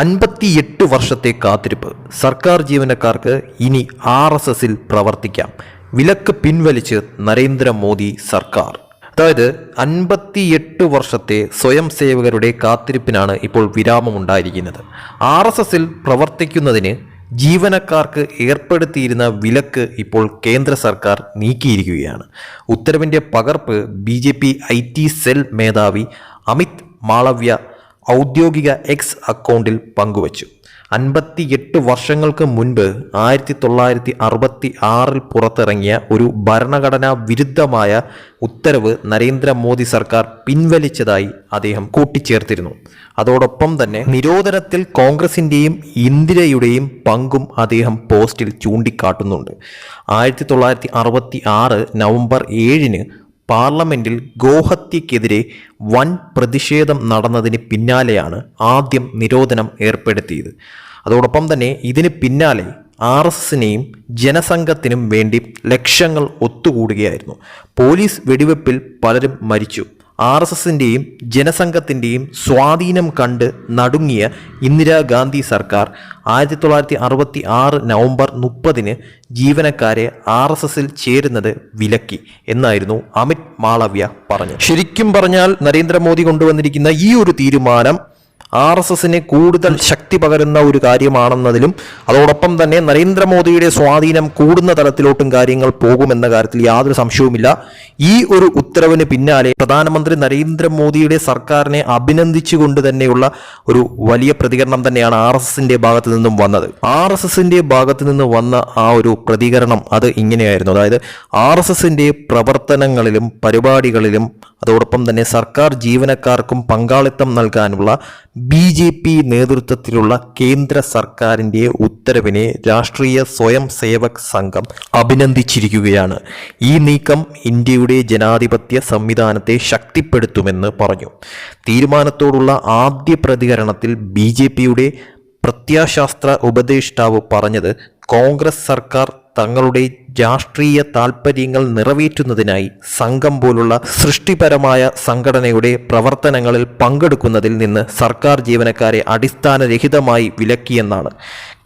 അൻപത്തിയെട്ട് വർഷത്തെ കാത്തിരിപ്പ്. സർക്കാർ ജീവനക്കാർക്ക് ഇനി ആർ എസ് എസിൽ പ്രവർത്തിക്കാം. വിലക്ക് പിൻവലിച്ച് നരേന്ദ്രമോദി സർക്കാർ. അതായത് അൻപത്തിയെട്ട് വർഷത്തെ സ്വയം സേവകരുടെ കാത്തിരിപ്പിനാണ് ഇപ്പോൾ വിരാമമുണ്ടായിരിക്കുന്നത്. ആർ എസ് എസിൽ പ്രവർത്തിക്കുന്നതിന് ജീവനക്കാർക്ക് ഏർപ്പെടുത്തിയിരുന്ന വിലക്ക് ഇപ്പോൾ കേന്ദ്ര സർക്കാർ നീക്കിയിരിക്കുകയാണ്. ഉത്തരവിന്റെ പകർപ്പ് B J P I T cell മേധാവി അമിത് മാളവ്യ ഔദ്യോഗിക എക്സ് അക്കൗണ്ടിൽ പങ്കുവച്ചു. അൻപത്തി എട്ട് വർഷങ്ങൾക്ക് മുൻപ് ആയിരത്തി തൊള്ളായിരത്തി അറുപത്തി ആറിൽ പുറത്തിറങ്ങിയ ഒരു ഭരണഘടനാ വിരുദ്ധമായ ഉത്തരവ് നരേന്ദ്രമോദി സർക്കാർ പിൻവലിച്ചതായി അദ്ദേഹം കൂട്ടിച്ചേർത്തിരുന്നു. അതോടൊപ്പം തന്നെ നിരോധനത്തിൽ കോൺഗ്രസിന്റെയും ഇന്ദിരയുടെയും പങ്കും അദ്ദേഹം പോസ്റ്റിൽ ചൂണ്ടിക്കാട്ടുന്നുണ്ട്. ആയിരത്തി തൊള്ളായിരത്തി അറുപത്തി ആറ് നവംബർ ഏഴിന് പാർലമെന്റിൽ ഗോഹത്യക്കെതിരെ വൻ പ്രതിഷേധം നടന്നതിന് പിന്നാലെയാണ് ആദ്യം നിരോധനം ഏർപ്പെടുത്തിയത്. അതോടൊപ്പം തന്നെ ഇതിന് പിന്നാലെ ആർ എസ് എസിനെയും ജനസംഘത്തിനും വേണ്ടി ലക്ഷങ്ങൾ ഒത്തുകൂടുകയായിരുന്നു. പോലീസ് വെടിവെപ്പിൽ പലരും മരിച്ചു. ആർ എസ് എസിന്റെയും ജനസംഘത്തിന്റെയും സ്വാധീനം കണ്ട് നടുങ്ങിയ ഇന്ദിരാഗാന്ധി സർക്കാർ ആയിരത്തി തൊള്ളായിരത്തി അറുപത്തി ആറ് നവംബർ മുപ്പതിന് ജീവനക്കാരെ ആർ എസ് എസിൽ ചേരുന്നത് വിലക്കി എന്നായിരുന്നു അമിത് മാളവ്യ പറഞ്ഞു ശരിക്കും പറഞ്ഞാൽ നരേന്ദ്രമോദി കൊണ്ടുവന്നിരിക്കുന്ന ഈ ഒരു തീരുമാനം ആർ എസ് എസിന് കൂടുതൽ ശക്തി പകരുന്ന ഒരു കാര്യമാണെന്നതിലും അതോടൊപ്പം തന്നെ നരേന്ദ്രമോദിയുടെ സ്വാധീനം കൂടുന്ന തലത്തിലോട്ടും കാര്യങ്ങൾ പോകുമെന്ന കാര്യത്തിൽ യാതൊരു സംശയവുമില്ല. ഈ ഒരു ഉത്തരവിന് പിന്നാലെ പ്രധാനമന്ത്രി നരേന്ദ്രമോദിയുടെ സർക്കാരിനെ അഭിനന്ദിച്ചുകൊണ്ട് തന്നെയുള്ള ഒരു വലിയ പ്രതികരണം തന്നെയാണ് ആർ എസ് എസിന്റെ ഭാഗത്തു നിന്നും വന്നത്. ആർ എസ് എസിന്റെ ഭാഗത്തു നിന്ന് വന്ന ആ ഒരു പ്രതികരണം അത് ഇങ്ങനെയായിരുന്നു. അതായത് ആർ എസ് എസിന്റെ പ്രവർത്തനങ്ങളിലും പരിപാടികളിലും അതോടൊപ്പം തന്നെ സർക്കാർ ജീവനക്കാർക്കും പങ്കാളിത്തം നൽകാനുള്ള ബി ജെ പി നേതൃത്വത്തിലുള്ള കേന്ദ്ര സർക്കാരിന്റെ ഉത്തരവിനെ രാഷ്ട്രീയ സ്വയം സേവക് സംഘം അഭിനന്ദിച്ചിരിക്കുകയാണ്. ഈ നീക്കം ഇന്ത്യയുടെ ജനാധിപത്യ സംവിധാനത്തെ ശക്തിപ്പെടുത്തുമെന്ന് പറഞ്ഞു. തീരുമാനത്തോടുള്ള ആദ്യ പ്രതികരണത്തിൽ ബി ജെ പിയുടെ പ്രത്യാശാസ്ത്ര ഉപദേഷ്ടാവ് പറഞ്ഞത് കോൺഗ്രസ് സർക്കാർ തങ്ങളുടെ രാഷ്ട്രീയ താൽപ്പര്യങ്ങൾ നിറവേറ്റുന്നതിനായി സംഘം പോലുള്ള സൃഷ്ടിപരമായ സംഘടനയുടെ പ്രവർത്തനങ്ങളിൽ പങ്കെടുക്കുന്നതിൽ നിന്ന് സർക്കാർ ജീവനക്കാരെ അടിസ്ഥാനരഹിതമായി വിലക്കിയെന്നാണ്.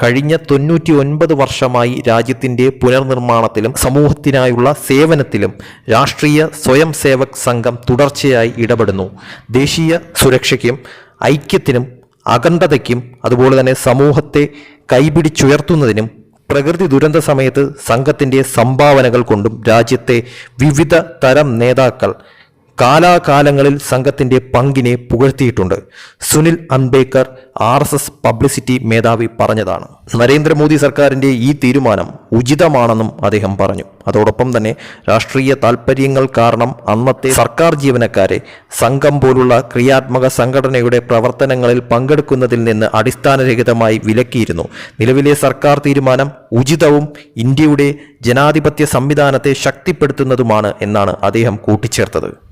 കഴിഞ്ഞ തൊണ്ണൂറ്റി ഒൻപത് വർഷമായി രാജ്യത്തിന്റെ പുനർനിർമ്മാണത്തിലും സമൂഹത്തിനായുള്ള സേവനത്തിലും രാഷ്ട്രീയ സ്വയം സേവക് സംഘം തുടർച്ചയായി ഇടപെടുന്നു. ദേശീയ സുരക്ഷയ്ക്കും ഐക്യത്തിനും അഖണ്ഡതയ്ക്കും അതുപോലെ തന്നെ സമൂഹത്തെ കൈപിടിച്ചുയർത്തുന്നതിനും പ്രകൃതി ദുരന്ത സമയത്ത് സംഘത്തിന്റെ സംഭാവനകൾ കൊണ്ടും രാജ്യത്തെ വിവിധ തരം നേതാക്കൾ കാലാകാലങ്ങളിൽ സംഘത്തിന്റെ പങ്കിനെ പുകഴ്ത്തിയിട്ടുണ്ട്. Sunil Ambekar R S S publicity മേധാവി പറഞ്ഞതാണ്. നരേന്ദ്രമോദി സർക്കാരിന്റെ ഈ തീരുമാനം ഉചിതമാണെന്നും അദ്ദേഹം പറഞ്ഞു. അതോടൊപ്പം തന്നെ രാഷ്ട്രീയ താൽപ്പര്യങ്ങൾ കാരണം അന്നത്തെ സർക്കാർ ജീവനക്കാരെ സംഘം പോലുള്ള ക്രിയാത്മക സംഘടനയുടെ പ്രവർത്തനങ്ങളിൽ പങ്കെടുക്കുന്നതിൽ നിന്ന് അടിസ്ഥാനരഹിതമായി വിലക്കിയിരുന്നു. നിലവിലെ സർക്കാർ തീരുമാനം ഉചിതവും ഇന്ത്യയുടെ ജനാധിപത്യ സംവിധാനത്തെ ശക്തിപ്പെടുത്തുന്നതുമാണ് എന്നാണ് അദ്ദേഹം കൂട്ടിച്ചേർത്തത്.